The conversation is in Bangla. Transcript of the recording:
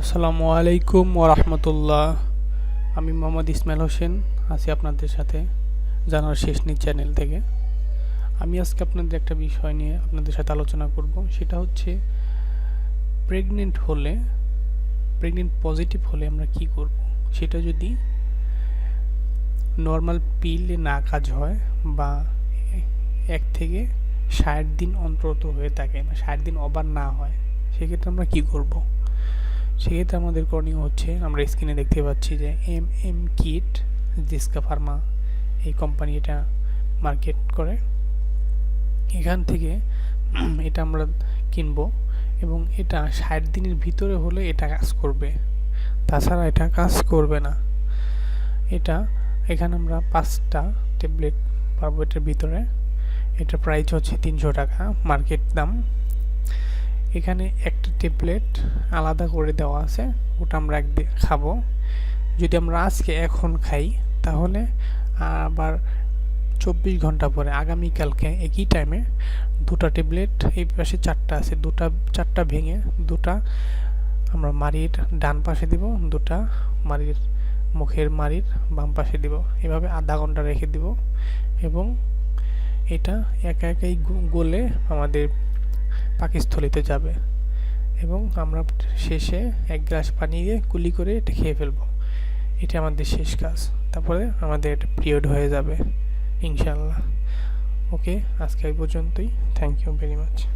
আসসালামু আলাইকুম ওরহমতুল্লাহ আমি মোহাম্মদ ইসমাইল হোসেন, আছি আপনাদের সাথে জানার শেষ নিজ চ্যানেল থেকে। আমি আজকে আপনাদের একটা বিষয় নিয়ে আপনাদের সাথে আলোচনা করব, সেটা হচ্ছে প্রেগনেন্ট হলে প্রেগনেন্ট পজিটিভ হলে আমরা কি করব? সেটা যদি নর্মাল পিলে না কাজ হয় বা এক থেকে ষাট দিন অন্তত হয়ে থাকে ষাট দিন অবার না হয়, সেক্ষেত্রে আমরা কি করব? সেক্ষেত্রে আমাদের করণীয় হচ্ছে, আমরা স্ক্রিনে দেখতে পাচ্ছি যে এম এম কিট জিসকা ফার্মা এই কোম্পানি এটা মার্কেট করে। এখান থেকে এটা আমরা কিনবো এবং এটা ষাট দিনের ভিতরে হলে এটা কাজ করবে। তাছাড়া এটা কাজ করবে না। এটা এখানে আমরা পাঁচটা ট্যাবলেট পাবো এটার ভিতরে। এটা প্রাইস হচ্ছে তিনশো টাকা মার্কেট দাম। এখানে একটা ট্যাবলেট আলাদা করে দেওয়া আছে, ওটা আমরা একদিন খাব। যদি আমরা আজকে এখন খাই, তাহলে আবার চব্বিশ ঘণ্টা পরে, আগামীকালকে একই টাইমে দুটা ট্যাবলেট এই পাশে চারটা আছে, দুটা, চারটা ভেঙে দুটা আমরা মাড়ির ডান পাশে দিব, দুটা মাড়ির মুখের মাড়ির বাম পাশে দিব। এভাবে আধা ঘণ্টা রেখে দিব এবং এটা একা একাই গলে আমাদের পাকিস্থলিতে যাবে। এবং আমরা শেষে এক গ্লাস পানি দিয়ে কুলি করে এটা খেয়ে ফেলব। এটা আমাদের শেষ কাজ। তারপরে আমাদের এটা পিরিয়ড হয়ে যাবে ইনশাল্লাহ ওকে আজকে এই পর্যন্তই। Thank you very much